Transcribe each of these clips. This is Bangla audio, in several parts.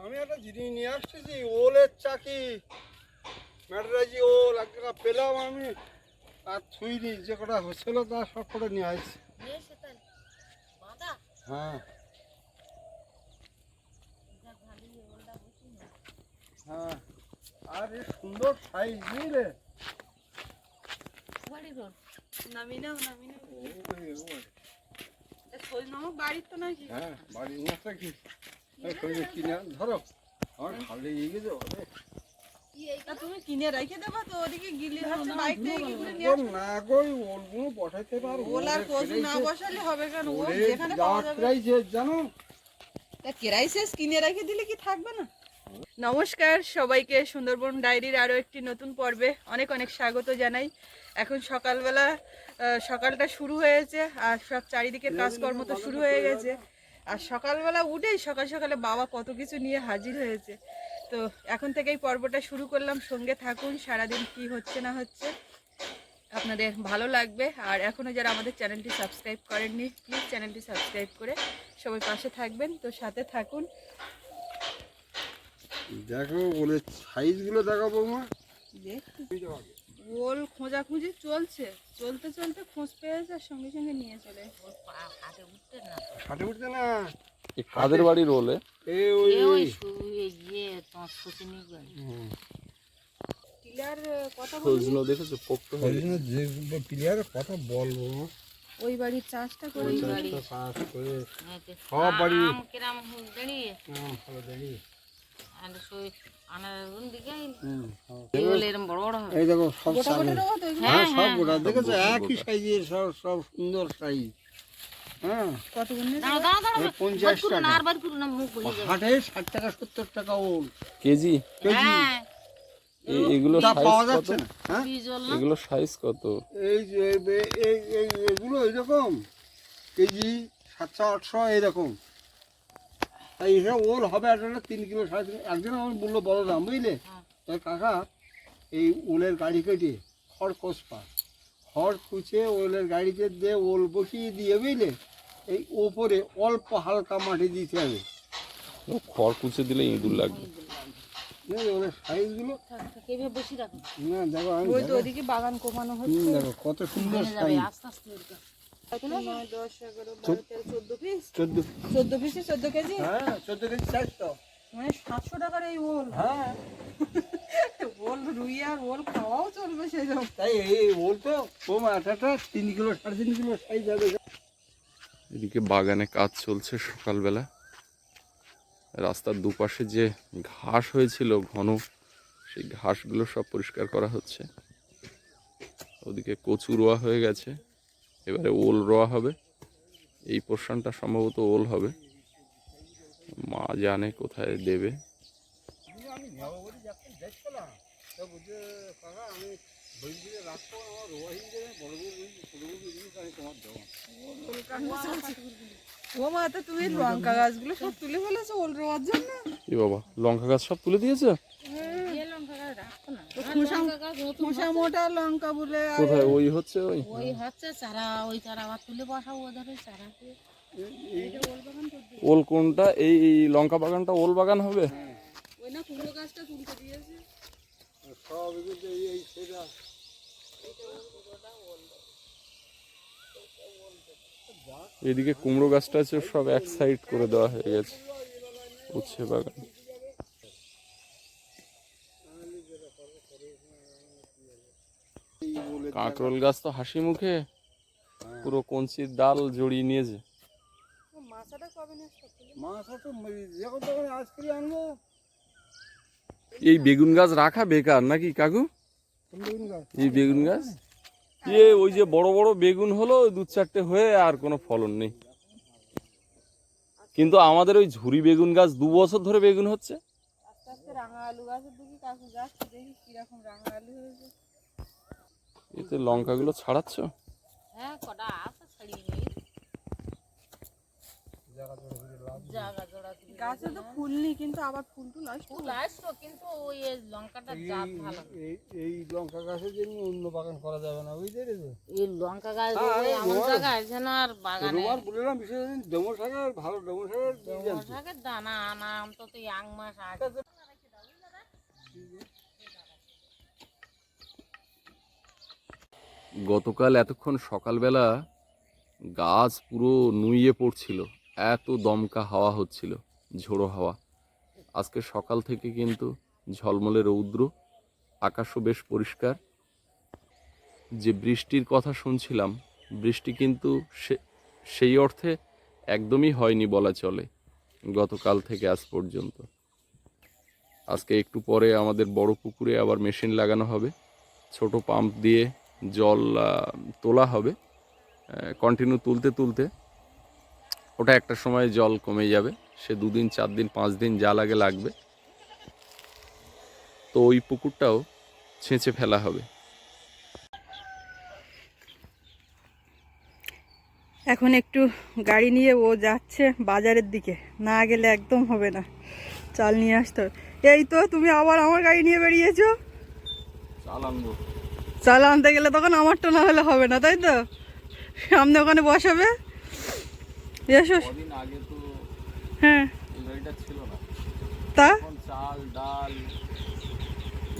আমি একটা জিনিস নিয়ে আসতেছি ওলের চাকি। ম্যাটরাজি ওল এক টাকা পেলাম আমি। আর ছুঁইনি যে কটা হচ্ছিল তা সব করে নিয়ে আসছি। হ্যাঁ। হ্যাঁ। আর সুন্দর সাইজ বুঝলে বাড়ির তো নাকি? হ্যাঁ বাড়ির মাছটা কি? এই কইলে কিনে ধরো। আমার খালি গেছে ওরে। কি এই তা তুমি কিনে রেখে দেবা তো ওদিকে গিলি হচ্ছে বাইক থেকে কিনে নিয়ে না কই ওলগুলো পাঠাইতে পারব ওল আর কচু না বসালে হবে কেন? ও যেখানে পাওয়া যাবে। প্রাইস জানো। তা কেরাইসিস কিনে রেখে দিলে কি থাকবে না? নমস্কার সবাইকে সুন্দরবন ডায়েরির আরও একটি নতুন পর্বে অনেক অনেক স্বাগত জানাই। এখন সকালবেলা আহ, সকালটা শুরু হয়েছে আর সব চারিদিকে কাজকর্ম তো শুরু হয়ে গেছে। আর সকালবেলা উঠেই সকাল সকালে বাবা কত কিছু নিয়ে হাজির হয়েছে। তো এখন থেকেই পর্বটা শুরু করলাম সঙ্গে থাকুন সারাদিন কি হচ্ছে না হচ্ছে। আপনাদের ভালো লাগবে। আর এখনও যারা আমাদের চ্যানেলটি সাবস্ক্রাইব করেননি প্লিজ চ্যানেলটি সাবস্ক্রাইব করে সবাই পাশে থাকবেন। তো সাথে থাকুন। দেখো বলে সাইজগুলো দেখো। বৌমা ওল খোঁজাখুঁজি চলছে। চলতে চলতে খোঁজ পেয়েছে আর সঙ্গে সঙ্গে নিয়ে চলে উঠতে না কাদের বাড়ির রোলে এ? ওই ওই শুয়ে গিয়ে তোমার শচীনি বাড়ি। কথা দেখেছ? পোক্ত যে প্লেয়ারের কথা বলব। ওই বাড়ির চাষটা করে ওই বাড়ি চাষটা করে সব বাড়ি আম কিরাম দাঁড়িয়ে। ভালো দাঁড়িয়ে। এই এই দেখো সব হ্যাঁ সব গোটা। দেখেছ? একই সাইজের সব সব সুন্দর সাইজ। হ্যাঁ। এই পঞ্চাশ টাকা। হাটে ষাট টাকা সত্তর টাকা ওল। কেজি? কেজি। হ্যাঁ। এগুলো পাওয়া যাচ্ছে না হ্যাঁ? এগুলো সাইজ কত? এই যে এই এই এগুলো এইরকম কেজি সাতশো আটশো এইরকম। তাই এসব ওল হবে একটা তিন কিলো সাড়ে তিন একজন আমার বলল বড় দাম বুঝলে। তাই কাকা এই ওলের গাড়ি কেটে খড় কষপা খড় কুচে ওলের গাড়িতে দিয়ে ওল বসিয়ে দিয়ে বুঝলে? এই ওপরে অল্প হালকা মাটি দিতে হবে। ও খড় কুচে দিলে ইঁদুর লাগবে। না দেখো কত সুন্দর সাইজ। চোদ্দ পিস চোদ্দ কেজি? হ্যাঁ চোদ্দ কেজি চারশো। মানে সাতশো টাকার এই ওল। হ্যাঁ। ওল রুই আর ওল খাওয়াও চলবে সেরকম তাই এই ওল তো কম আটাটা তিন কিলো সাড়ে তিন কিলো সাইজ হবে। এদিকে বাগানে কাজ চলছে সকালবেলা। রাস্তার দুপাশে যে ঘাস হয়েছিল ঘন সেই ঘাসগুলো সব পরিষ্কার করা হচ্ছে। ওদিকে কচু রোয়া হয়ে গেছে। এবারে ওল রোয়া হবে। এই পোর্শনটা সম্ভবত ওল হবে। মা জানে কোথায় দেবে। তুমি লঙ্কা গাছগুলো সব তুলে ফেলেছো ওল রোয়ার জন্য? বাবা লঙ্কা গাছ সব তুলে দিয়েছে? লঙ্কা মোটা বলে কোথায়? ওই হচ্ছে ওই? ওই হচ্ছে চারা ওই চারা আবার তুলে বসাবো ওদের ওই চারা ওল কোনটা? এই এই লঙ্কা বাগানটা ওল বাগান হবে? ওই না কুমড়ো গাছটা তুলতে দিয়েছে। সব এই এই সেটা। এদিকে কুমড়ো গাছটা আছে সব এক সাইড করে দেওয়া হয়ে গেছে। উচ্ছে বাগান এই বলে কাঁকরোল গাছ তো হাসি মুখে পুরো কঞ্চির ডাল জড়িয়ে নিয়েছে। মাছাটা কবে না মাছ তো যখন তখন আজকে আনব? এই বেগুন গাছ রাখা বেকার নাকি কাকু? গাছ? এই বেগুন গাছ? এ ওই যে বড় বড় বেগুন হলো দু চারটে হয়ে আর কোনো ফলন নেই। কিন্তু আমাদের ওই ঝুরি বেগুন গাছ দু বছর ধরে বেগুন হচ্ছে। আস্তে আস্তে রাঙা আলু গাছের দিকে কাকু যাচ্ছে দেখি কীরকম রাঙা আলু হয়েছে। এতে লঙ্কাগুলো ছাড়াচ্ছ? হ্যাঁ কটা আছে ছাড়িয়ে নিয়ে জায়গা জোড়া দিয়ে গাছে তো ফুল নেই কিন্তু আবার ফুল টুল আসতো ফুল আসতো কিন্তু ওই এই লঙ্কাটার জাত ভালো। এই এই লঙ্কা গাছের জন্য অন্য বাগান করা যাবে না বুঝতে পেরেছ? এই লঙ্কা গাছ ওই এমন জায়গা আছে না আর বাগানে? রোবার বললাম বিশেষ ডেমো শাকের ভালো ডেমো শাকের দানা আনা অন্তত এক মাস আগে। গতকাল এতক্ষণ সকালবেলা গাছ পুরো নুইয়ে পড়ছিল, এত দমকা হাওয়া হচ্ছিল, ঝোড়ো হাওয়া। আজকে সকাল থেকে কিন্তু ঝলমলে রৌদ্র, আকাশও বেশ পরিষ্কার। যে বৃষ্টির কথা শুনছিলাম, বৃষ্টি কিন্তু সেই অর্থে একদমই হয়নি বলা চলে, গতকাল থেকে আজ পর্যন্ত। আজকে একটু পরে আমাদের বড় পুকুরে আবার মেশিন লাগানো হবে, ছোট পাম্প দিয়ে জল তোলা হবে। কন্টিনিউ তুলতে তুলতে ওটা একটা সময় জল কমে যাবে। সে দুদিন চার দিন পাঁচ দিন যা লাগে লাগবে। তো ওই পুকুরটাও ছেঁচে ফেলা হবে। এখন একটু গাড়ি নিয়ে ও যাচ্ছে বাজারের দিকে। না গেলে একদম হবে না। চাল নিয়ে আসতে হবে। এই তো তুমি আবার আমার গাড়ি নিয়ে বেরিয়েছো? চাল আনব। চাল আনতে গেলে তখন আমারটা না হলে হবে না তাই তো? সামনে ওখানে বসাবে? এসো। আগে হ্যাঁ। তা? চাল ডাল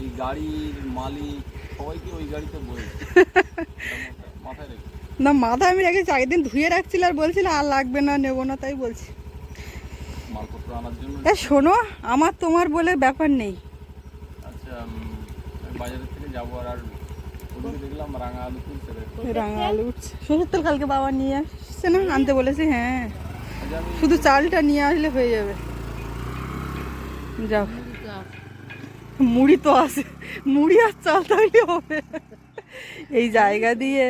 এই গাড়ির মালিক সবাইকে ওই গাড়িতে বয়েছে মাথায় রেখে। না মাথা আমি রেখেছি আগের দিন ধুয়ে রাখছিল আর বলছিল আর লাগবে না নেব না তাই বলছি। তা শোনো আমার তোমার বলে ব্যাপার নেই। আচ্ছা বাজারের থেকে যাব আর রাঙা আলু উঠছে সরষের তেল কালকে বাবা নিয়ে আসছে না? আনতে বলেছি হ্যাঁ। শুধু চালটা নিয়ে আসলে হয়ে যাবে। যাও। মুড়ি তো আছে। মুড়ি আর চাল তৈরি হবে। এই জায়গা দিয়ে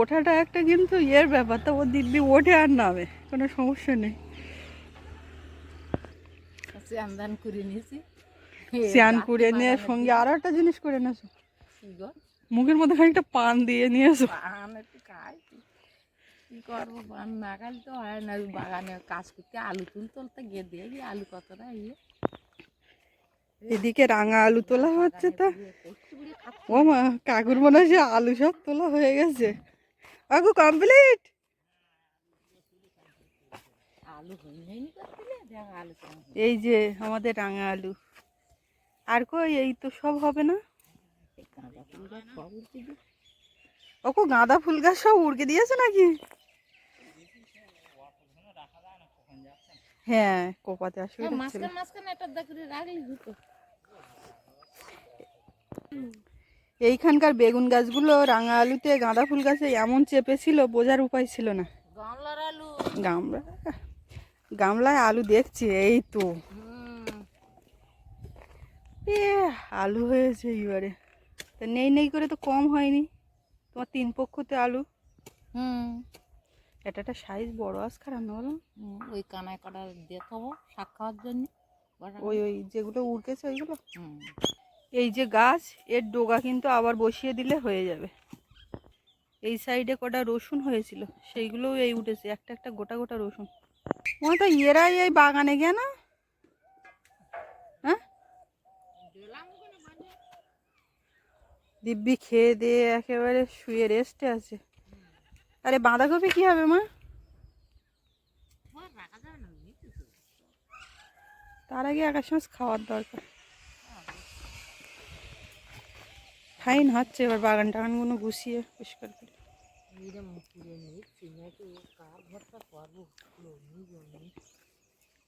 ওঠাটা একটা কিন্তু ইয়ের ব্যাপার। তো ও দিব্যি ওঠে আর নামে। কোনো সমস্যা নেই। স্নান করে নিয়েছি। স্নান করে নিয়ে সঙ্গে আরও একটা জিনিস করে নেছো মুখের মধ্যে খানিকটা পান দিয়ে নিয়েছো পান একটু খাই। কি করব পান না খাইলে তো হয় না। বাগানে কাজ করতে আলু তুল তুলতে গিয়ে দেখি আলু কতটা ইয়ে। এদিকে রাঙা আলু তোলা হচ্ছে তা। ও মা কাকুর মনে হয় আলু সব তোলা হয়ে গেছে। কাকু কমপ্লিট। এই যে আমাদের রাঙা আলু। আর কই এই তো সব হবে না? গাঁদা ফুল গাছ সব। ওকো গাঁদা ফুল গাছ সব উড়কে দিয়েছে নাকি? হ্যাঁ কোপাতে হ্যাঁ, মাঝখানে মাঝখানে একটা রাখলেই হতো এইখানকার বেগুন গাছগুলো রাঙা আলুতে গাঁদা ফুল গাছে এমন চেপেছিল বোঝার উপায় ছিল না। গামলার আলু। গামলা? গামলায় আলু দেখছি এই তো। এ আলু হয়েছে এইবারে তা নেই নেই করে তো কম হয়নি। তোমার তিন পক্ষতে আলু। হুম। এটা একটা সাইজ বড় আজ খারাপ না বলো? ওই কানায় কাটা দিয়ে খাব শাক খাওয়ার জন্য। ওই ওই যেগুলো উড়কেছে ওইগুলো? হুম। এই যে গাছ এর ডোগা কিন্তু আবার বসিয়ে দিলে হয়ে যাবে। এই সাইডে কটা রসুন হয়েছিল সেইগুলোও এই উঠেছে একটা একটা গোটা গোটা রসুন। ও তো এরাই এই বাগানে কেন হ্যাঁ দিব্যি খেয়ে দিয়ে একেবারে শুয়ে রেস্টে আছে। আরে বাঁধাকপি কি হবে, মা? তার আগে একাশ মাস খাওয়ার দরকার। ফাইন হচ্ছে, এবার বাগান টাগানগুলো গুছিয়ে পরিষ্কার করে।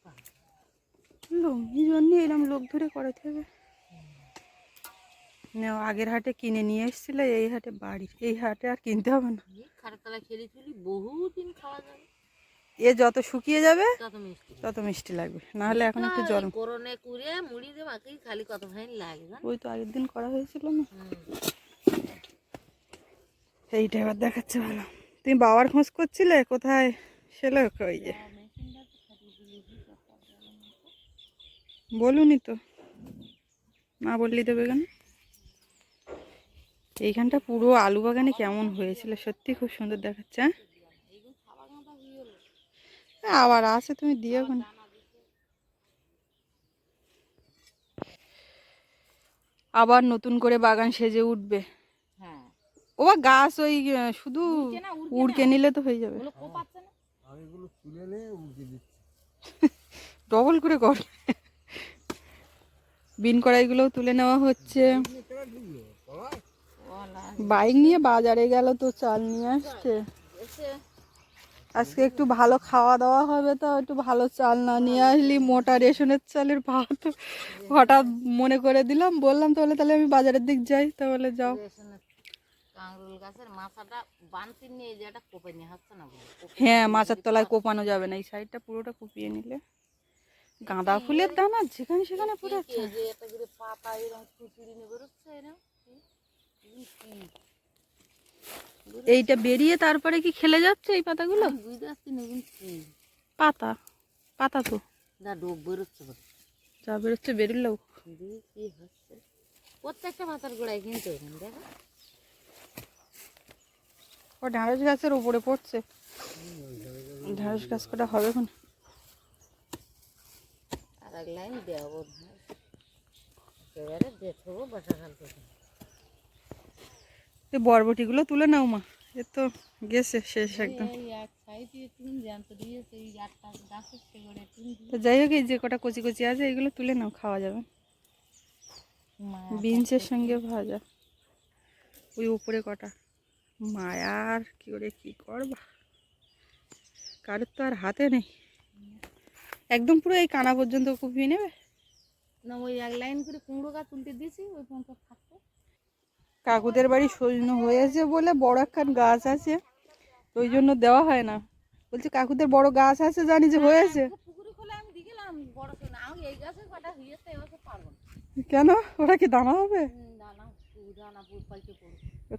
কার লঙ্গি জন্য এরম লোক ধরে করাতে হবে না আগের হাটে কিনে নিয়ে এসেছিল এই হাটে বাড়ি এই হাটে আর কিনতে হবে না। খারতলা খেলি চুলি বহুদিন খাওয়া যাবে। এ যত শুকিয়ে যাবে তত মিষ্টি লাগবে। না হলে এখন একটু জল করনে কুড়ে মুড়ি দিয়ে মাখি খালি কত লাগে ওই তো আগের দিন করা হয়েছিল না। এইটা এবার দেখাচ্ছে ভালো। তুমি বাবার খোঁজ করছিলে? কোথায়? সেলো ওই যে? বলুনি তো। না বললি দেবে কেন? এইখানটা পুরো আলু বাগানে কেমন হয়েছিল? সত্যি খুব সুন্দর দেখাচ্ছে হ্যাঁ? আবার আছে তুমি দিও কোন আবার নতুন করে বাগান সেজে উঠবে। হ্যাঁ। ও গাছ ওই শুধু না, উড়কে নিলে তো হয়ে যাবে। না? ডবল করে কর বিন কড়াইগুলোও তুলে নেওয়া হচ্ছে। বাইক নিয়ে বাজারে গেল তো চাল নিয়ে আসছে। আজকে একটু ভালো খাওয়া দাওয়া হবে তো একটু ভালো চাল না নিয়ে আসলি মোটা রেশনের চালের ভাত। হঠাৎ মনে করে দিলাম বললাম তাহলে তাহলে আমি বাজারের দিক যাই তাহলে যাও। হ্যাঁ যদি তলায় কোপানো যাবে না এই সাইডটা পুরোটা কুপিয়ে নিলে। গাঁদা ফুলের দানা যেখানে সেখানে পুরো পাতা এরকম খুচুরি নিয়ে বেরোচ্ছে এরকম কি? কি? এইটা বেরিয়ে তারপরে কি খেলে যাচ্ছে এই পাতাগুলো? বুঝতে পারছি না পাতা পাতা তো। না ডোব বেরোচ্ছে। যা বেরোচ্ছে বেরোলেও। কি হচ্ছে? প্রত্যেকটা পাতার গোড়ায় কিন্তু দেখো। ও ঢ্যাঁড়স গাছের উপরে পড়ছে। ঢ্যাঁড়স গাছ কটা হবে এখন? আর এক লাইন দেওয়া বোধ হয় এবারে দেখব বর্ষাকাল থেকে। এই বরবটিগুলো তুলে নাও মা। এ তো গেছে শেষ একদম। তো যাই হোক এই যে কটা কচি কচি আছে এগুলো তুলে নাও খাওয়া যাবে। বিনসের সঙ্গে ভাজা। ওই উপরে কটা। মায়ার কি করে কি করবা? কারোর তো আর হাতে নেই। একদম পুরো এই কানা পর্যন্ত কুপিয়ে নেবে? না ওই এক লাইন করে কুমড়ো গাছ তুলতে দিয়েছি ওই পর্যন্ত কাকুদের বাড়ি সজনো হয়েছে বলে বড় একখান গাছ আছে তো ওই জন্য দেওয়া হয় না। বলছে কাকুদের বড় গাছ আছে জানি যে হয়েছে। কটা হয়েছে কেন? ওরা কি দানা হবে?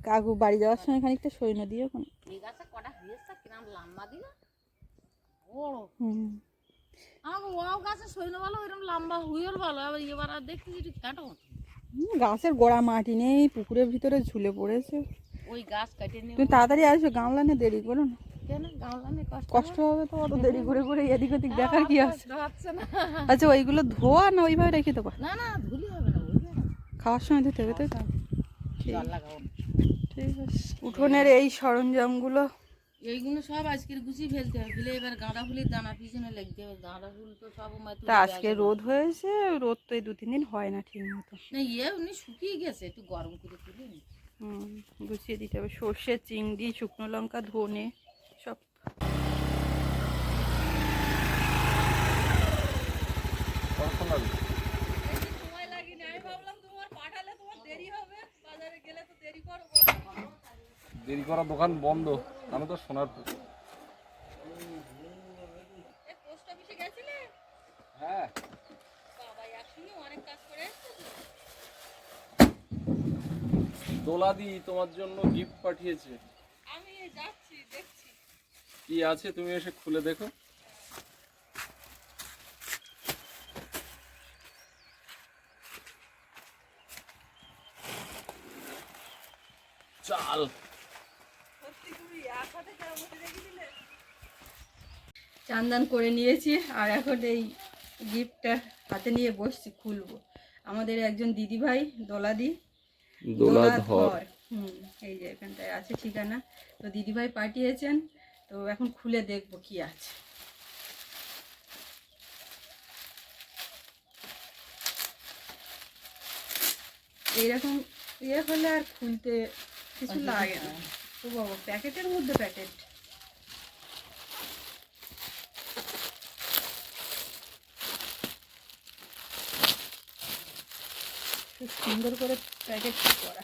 কাকু বাড়ি যাওয়ার সময় খানিকটা সৈন্য দিয়ে ওখানে আমাকে ও গাছে সৈন্য ভালো ওইরকম লম্বা হুইল ভালো। আবার এবার আর দেখছি একটু হুম, গাছের গোড়া মাটি নেই পুকুরের ভিতরে ঝুলে পড়েছে। ওই গাছ কেটে তুমি তাড়াতাড়ি আসো গামলা নিয়ে দেরি করো না। কষ্ট হবে তো অত দেরি করে করে এদিক ওদিক দেখার কি আছে? আচ্ছা ওইগুলো ধোয়া না ওইভাবে রেখে দেবো? না না ধুলি হবে না খাওয়ার সময় ধুতে হবে তাই তো? ঠিক আছে। উঠোনের এই সরঞ্জামগুলো এইগুলো সব আজকের গুছিয়ে ফেলতে হবে। ফেলে এবার গাঁদা ফুলের দানা পিছনে লাগতে হবে। গাঁদা ফুল তো সব তা আজকে রোদ হয়েছে রোদ তো এই দু তিন দিন হয় না ঠিক মতো। না ইয়ে উনি শুকিয়ে গেছে একটু গরম করে তুলে হুম গুছিয়ে দিতে হবে। সর্ষে চিংড়ি শুকনো লঙ্কা ধনে সব। দেরি করা। দোকান বন্ধ। আমি তো সোনারপুর হ্যাঁ। দোলাদি তোমার জন্য গিফট পাঠিয়েছে। আমি যাচ্ছি দেখছি। কি আছে তুমি এসে খুলে দেখো। চাল। চান্দান করে নিয়েছি আর এখন এই গিফটটা হাতে নিয়ে বসছি খুলবো। আমাদের একজন দিদিভাই দোলাদি। দোলাধর হুম এই যে এখানটায় আছে ঠিকানা। তো দিদিভাই পাঠিয়েছেন তো এখন খুলে দেখব কি আছে। এইরকম ইয়ে হলে আর খুলতে কিছু লাগে না। তো বাবা প্যাকেটের মধ্যে প্যাকেট। খুব সুন্দর করে প্যাকেট করা।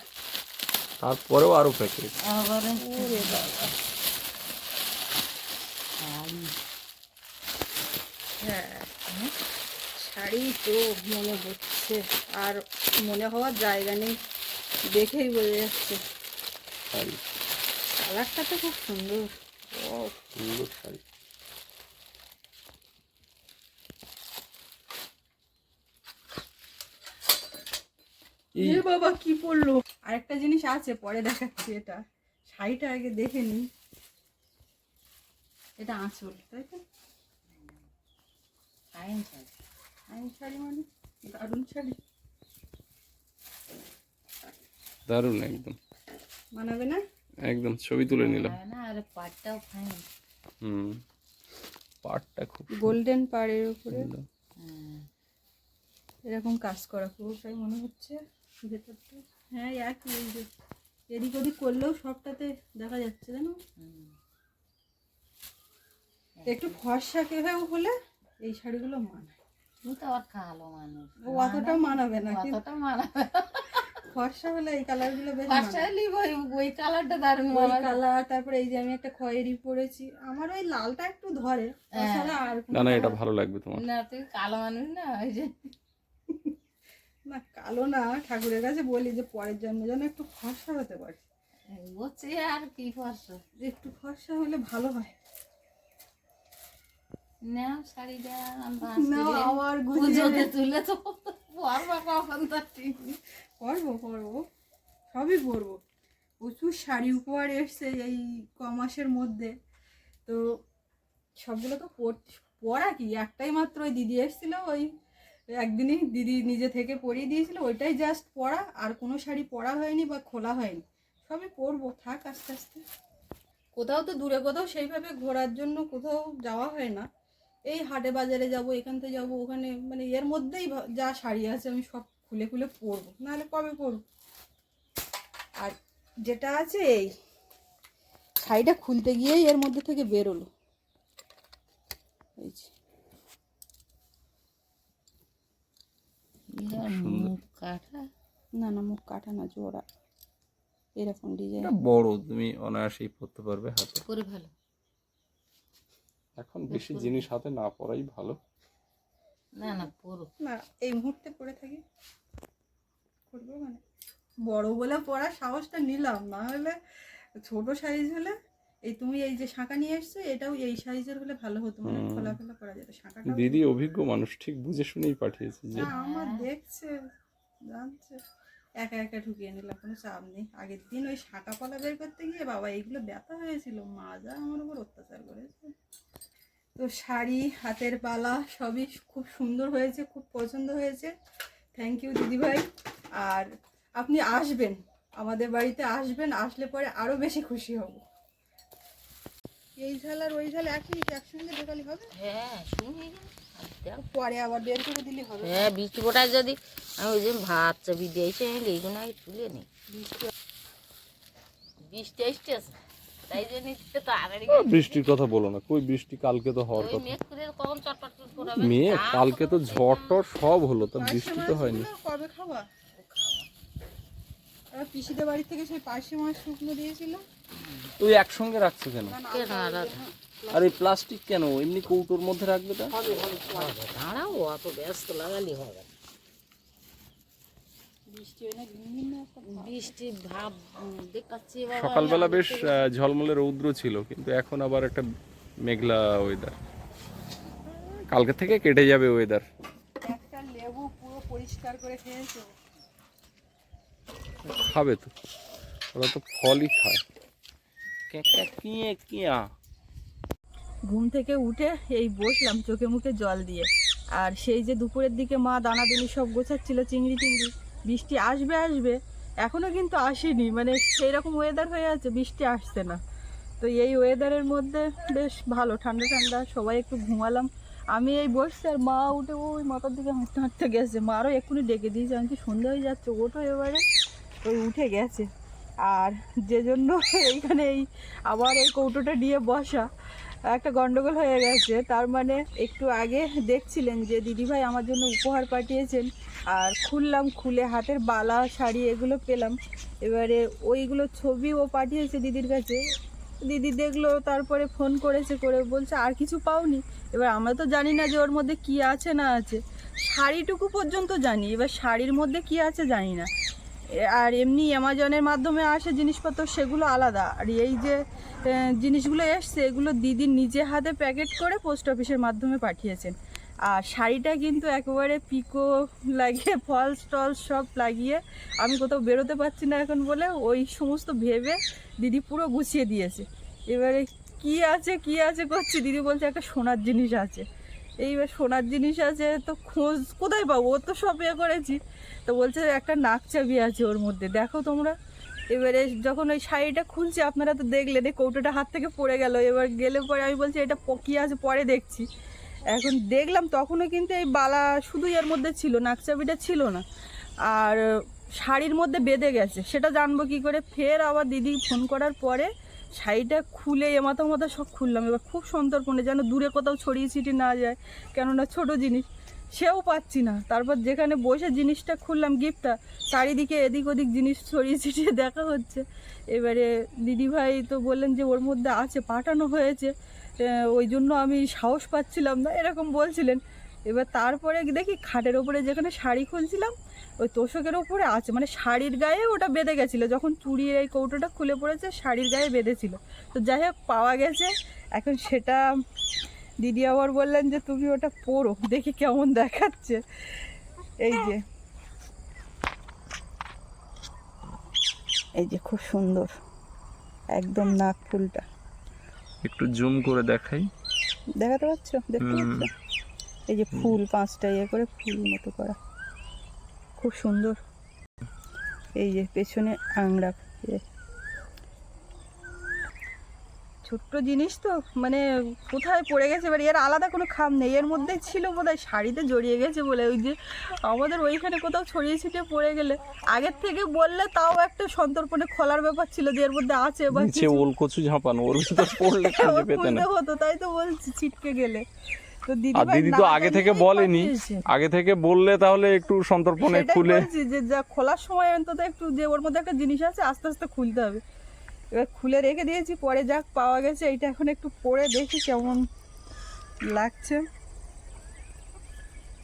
তারপরেও আরও প্যাকেট। আবার ওরে বাবা। হ্যাঁ। শাড়ি তো মনে হচ্ছে আর মনে হওয়ার জায়গা নেই। দেখেই বোঝা যাচ্ছে। শাড়ি। কালারটা তো খুব সুন্দর। ও সুন্দর শাড়ি। এ বাবা কি পড়ল আরেকটা জিনিস আছে পরে দেখাচ্ছি এটা। শাড়িটা আগে দেখে নি এটা আঁচল তাই তো? ফাইন শাড়ি। আইন শাড়ি মানে? দারুণ শাড়ি। দারুণ একদম। মানাবে না? একদম ছবি তুলে নিলাম। হয় না আর পাটটাও ফাইন হুম পাটটা খুব গোল্ডেন পাড়ের উপরে। এরকম কাজ করা পুরোটাই মনে হচ্ছে ভেতরটা। হ্যাঁ একই এই যে এদিক ওদিক করলেও সবটাতে দেখা যাচ্ছে জানো? একটু ফর্সা কেউ হলে এই শাড়িগুলো মানায়। তো আবার কালো মানুষ। ও অতটা মানাবে না অতটা মানাবে ফর্সা হলে এই কালারগুলো বেশ পার্সেলি ওই ওই কালারটা দারুণ ওই কালার তারপরে এই যে আমি একটা খয়েরি পরেছি। আমার ওই লালটা একটু ধরে তাছাড়া আর না না এটা ভালো লাগবে তোমার। না তুই কালো মানুষ না ওই যে না কালো না ঠাকুরের কাছে বলি যে পরের জন্ম যেন একটু ফর্সা হতে পারে। হচ্ছে আর কি ফর্সা? একটু ফর্সা হলে ভালো হয়। নাও শাড়িটা না আমার গুছিয়ে পুজোতে তুলে তো পরবা কখন তার ঠিক নেই। পরবো পরবো সবই পরবো প্রচুর শাড়ি উপহার এসছে এই ক মাসের মধ্যে। তো সবগুলো তো পরা কি? একটাই মাত্র ওই দিদি এসেছিল, ওই একদিনই দিদি নিজে থেকে পরিয়ে দিয়েছিল, ওইটাই জাস্ট পরা। আর কোনো শাড়ি পরা হয়নি বা খোলা হয়নি। সবই পরবো, থাক আস্তে আস্তে। কোথাও তো দূরে, কোথাও সেইভাবে ঘোরার জন্য কোথাও যাওয়া হয় না। এই হাটে বাজারে যাব, এখান থেকে যাব, ওখানে মানে এর মধ্যেই যা শাড়ি আছে আমি সব খুলে খুলে পরবো নাহলে কবে পরবো? আর যেটা আছে এই শাড়িটা খুলতে গিয়েই এর মধ্যে থেকে বেরোলো। এই যে। মুখ কাটা? না না মুখ কাটা না জোড়া। এরকম ডিজাইন বড় তুমি অনায়াসেই পড়তে পারবে হাতে। করে ভালো। এখন বেশি জিনিস হাতে না পরাই ভালো। না না পরো। না এই মুহূর্তে পরে থাকি। করব মানে? বড় বলে পড়ার সাহসটা নিলাম না হলে ছোট সাইজ হলে এই তুমি এই যে শাঁখা নিয়ে এসছো এটাও এই সাইজের হলে ভালো হতো মানে। খোলা খোলা করা যেত শাঁখাটা দিদি অভিজ্ঞ মানুষ ঠিক বুঝে শুনেই পাঠিয়েছে যে আমার দেখছে জানছে। একা একা ঢুকিয়ে নিলাম কোনো চাপ নেই। আগের দিন ওই শাঁখা পলা বের করতে গিয়ে বাবা এইগুলো ব্যথা হয়েছিল। মা যা আমার উপর অত্যাচার করেছে। তো শাড়ি হাতের পালা সবই খুব সুন্দর হয়েছে খুব পছন্দ হয়েছে। থ্যাংক ইউ দিদিভাই। আর আপনি আসবেন আমাদের বাড়িতে আসবেন আসলে পরে আরও বেশি খুশি হব। এই ঝাল আর ওই ঝাল একই একসঙ্গে ঢোকালে হবে? হ্যাঁ শুনি। পরে আবার বের করে দিলে হবে। হ্যাঁ বৃষ্টি ফোটায় যদি আমি ওই যে ভাত চাবি দিয়েছি আমি এইগুলো তুলে নিই। বৃষ্টি একটু তাড়াতাড়ি আহ, বৃষ্টির কথা বলো না। কই বৃষ্টি কালকে তো হওয়ার কথা। মেয়ে কালকে তো ঝড় সব হলো তা বৃষ্টি তো হয়নি। কবে পিসিদের বাড়ি থেকে সেই পার্শে মাছ শুকনো দিয়েছিল। তুই একসঙ্গে রাখছো কেন? কেন আর এই প্লাস্টিক কেন? এমনি কৌটোর মধ্যে রাখবে তা? দাঁড়াও অত ব্যস্ত লাগালি হবে। বৃষ্টি ভাব। সকালবেলা বেশ ঝলমলে রৌদ্র ছিল কিন্তু এখন আবার একটা মেঘলা ওয়েদার কালকে থেকে কেটে যাবে ওয়েদার একটা লেবু পুরো পরিষ্কার করে খেয়েছে? খাবে তো। ওরা তো ফলই খায়। ক্যাঁকা কিয়ে কিয়া ঘুম থেকে উঠে এই বসলাম চোখে মুখে জল দিয়ে। আর সেই যে দুপুরের দিকে মা দানাদানি সব গোছাচ্ছিল চিংড়ি চিংড়ি বৃষ্টি আসবে আসবে। এখনও কিন্তু আসেনি। মানে সেই রকম ওয়েদার হয়ে আছে, বৃষ্টি আসছে না। তো এই ওয়েদারের মধ্যে বেশ ভালো, ঠান্ডা ঠান্ডা, সবাই একটু ঘুমালাম। আমি এই বসছি আর মা উঠে ওই মাথার দিকে হাঁটতে হাঁটতে গেছে। মারও এক্ষুনি ডেকে দিয়েছে, আমি কি সন্ধ্যা হয়ে যাচ্ছে? ওঠো এবারে। ওই উঠে গেছে। আর যে জন্য এইখানে এই আবার এই কৌটোটা দিয়ে বসা একটা গন্ডগোল হয়ে গেছে। তার মানে একটু আগে দেখছিলেন যে দিদিভাই আমার জন্য উপহার পাঠিয়েছেন। আর খুললাম, খুলে হাতের বালা, শাড়ি এগুলো পেলাম। এবারে ওইগুলো ছবি ও পাঠিয়েছে দিদির কাছে। দিদি দেখল, তারপরে ফোন করেছে, করে বলছে, আর কিছু পাওনি? এবার আমরা তো জানি না যে ওর মধ্যে কি আছে না আছে। শাড়িটুকু পর্যন্ত জানি, এবার শাড়ির মধ্যে কি আছে জানি না। আর এমনি অ্যামাজনের মাধ্যমে আসে জিনিসপত্র, সেগুলো আলাদা। আর এই যে জিনিসগুলো এসছে, এগুলো দিদি নিজে হাতে প্যাকেট করে পোস্ট অফিসের মাধ্যমে পাঠিয়েছেন। আর শাড়িটা কিন্তু একেবারে পিকো লাগিয়ে ফলস টলস সব লাগিয়ে আমি কোথাও বেরোতে পারছি না এখন বলে ওই সমস্ত ভেবে দিদি পুরো গুছিয়ে দিয়েছে। এবারে কি আছে কি আছে করছি? দিদি বলছে একটা সোনার জিনিস আছে। এইবার সোনার জিনিস আছে, তো খোঁজ কোথায় পাবো? ও তো সব ইয়ে করেছি। তো বলছে একটা নাক চাবি আছে ওর মধ্যে। দেখো তোমরা। এবারে যখন ওই শাড়িটা খুলছে, আপনারা তো দেখলেন এই কৌটোটা হাত থেকে পড়ে গেল। এবার গেলে পরে আমি বলছি, এটা প- কি আছে? পরে দেখছি। এখন দেখলাম তখনও কিন্তু এই বালা শুধু এর মধ্যে ছিল, নাক চাবিটা ছিল না। আর শাড়ির মধ্যে বেঁধে গেছে। সেটা জানব কি করে? ফের আবার দিদি ফোন করার পরে শাড়িটা খুলে এমাথা মাথা সব খুললাম। এবার খুব সন্তর্পণে যেন দূরে কোথাও ছড়িয়ে ছিটিয়ে না যায়। কেননা ছোট জিনিস। সেও পাচ্ছি না। তারপর যেখানে বসে জিনিসটা খুললাম গিফটটা চারিদিকে এদিক ওদিক জিনিস ছড়িয়ে ছিটিয়ে দেখা হচ্ছে। এবারে দিদিভাই তো বললেন যে, ওর মধ্যে আছে, পাঠানো হয়েছে। ওই জন্য আমি সাহস পাচ্ছিলাম না। এরকম বলছিলেন। এবার তারপরে দেখি খাটের ওপরে যেখানে শাড়ি খুলছিলাম, ওই তোষকের ওপরে আছে। মানে শাড়ির গায়ে ওটা বেঁধে গেছিল। যখন চুড়ির এই কৌটোটা খুলে পড়েছে, শাড়ির গায়ে বেঁধেছিল। তো যাই হোক, পাওয়া গেছে। এখন সেটা দিদি আবার বললেন যে তুমি ওটা পরো দেখি কেমন দেখাচ্ছে। এই যে। এই যে খুব সুন্দর। একদম নাক ফুলটা। একটু জুম করে দেখাই। দেখাতে পাচ্ছ দেখতে। পাচ্ছ? এই যে ফুল পাঁচটা ইয়ে করে ফুল মতো করা। খুব সুন্দর। এই যে পেছনে আংড়া। ছোট্ট জিনিস তো মানে কোথায় পড়ে গেছে এবার এর আলাদা কোনো খাম নেই। এর মধ্যেই ছিল বোধহয় শাড়িতে জড়িয়ে গেছে বলে ওই যে আমাদের ওইখানে কোথাও ছড়িয়ে ছিটিয়ে পড়ে গেলে। আগের থেকে বললে তাও একটা সন্তর্পণে খোলার ব্যাপার ছিল যে এর মধ্যে আছে বা নিচে ওল কচু ঝাঁপানো ওর ভিতর পড়লে খুঁজে পেতে না। হতো তাই তো বলছি ছিটকে গেলে। তো দিদি আর দিদি তো আগে থেকে বলেনি। আগে থেকে বললে তাহলে একটু সন্তর্পণে খুলে। যে যা খোলার সময় অন্তত একটু যে ওর মধ্যে একটা জিনিস আছে আস্তে আস্তে খুলতে হবে। এবার খুলে রেখে দিয়েছি, পরে যাক পাওয়া গেছে এইটা এখন একটু পরে দেখি কেমন লাগছে।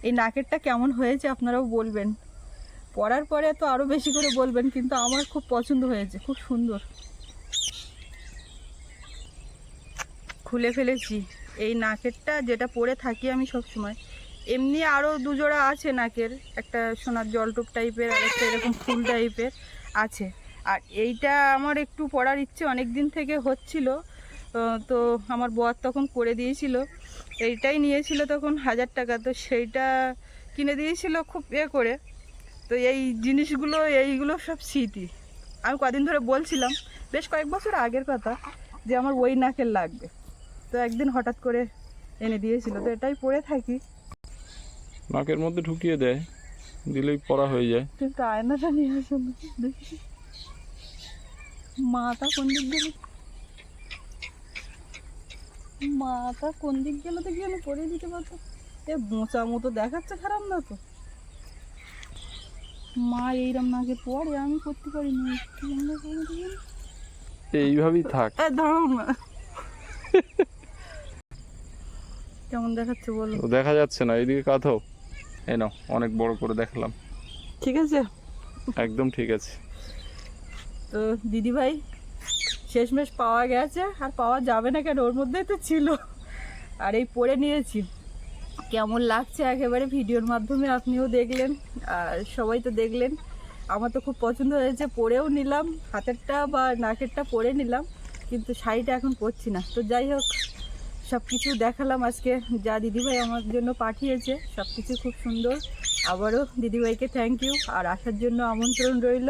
এই নাকেরটা কেমন হয়েছে আপনারাও বলবেন। পরার পরে তো আরও বেশি করে বলবেন, কিন্তু আমার খুব পছন্দ হয়েছে, খুব সুন্দর। খুলে ফেলেছি, এই নাকেরটা যেটা পরে থাকি আমি সব সময় এমনি আরও দুজোড়া আছে নাকের, একটা সোনার জলটুপ টাইপের আর একটা এরকম ফুল টাইপের আছে। আর এইটা আমার একটু পড়ার ইচ্ছে অনেক দিন থেকে হচ্ছিল তো আমার বর তখন করে দিয়েছিল। এইটাই নিয়েছিল তখন হাজার টাকা তো সেইটা কিনে দিয়েছিল খুব এ করে। তো এই জিনিসগুলো এইগুলো সব স্মৃতি। আমি কদিন ধরে বলছিলাম বেশ কয়েক বছর আগের কথা যে আমার ওই নাকের লাগবে। তো একদিন হঠাৎ করে এনে দিয়েছিল তো এটাই পরে থাকি। নাকের মধ্যে ঢুকিয়ে দেয় দিলেই পড়া হয়ে যায়। কিন্তু আয়নাটা নিয়ে আসুন দেখি। মাথা কোন দিক গেল? মাথা কোন দিক গেল তো গেলে পরে দিতে পারতো এ মোচা মতো দেখাচ্ছে খারাপ না তো? মা এইরম নাকে পরে আমি করতে পারি কি করে দিই। এইভাবেই থাক। ধরো না কেমন দেখাচ্ছে বলো? দেখা যাচ্ছে না এইদিকে কাঁথাও এই নাও অনেক বড় করে দেখালাম। ঠিক আছে? একদম ঠিক আছে। তো দিদিভাই শেষমেশ পাওয়া গেছে, আর পাওয়া যাবে না কেন? ওর মধ্যেই তো ছিল। আর এই পরে নিয়েছি। কেমন লাগছে একেবারে ভিডিওর মাধ্যমে আপনিও দেখলেন, আর সবাই তো দেখলেন। আমার তো খুব পছন্দ হয়েছে পরেও নিলাম, হাতেরটা বা নাকেরটা পরে নিলাম, কিন্তু শাড়িটা এখন পরছি না। তো যাই হোক সব কিছু দেখালাম আজকে, যা দিদিভাই আমার জন্য পাঠিয়েছে সব কিছু খুব সুন্দর। আবারও দিদিভাইকে থ্যাংক ইউ আর আসার জন্য আমন্ত্রণ রইল।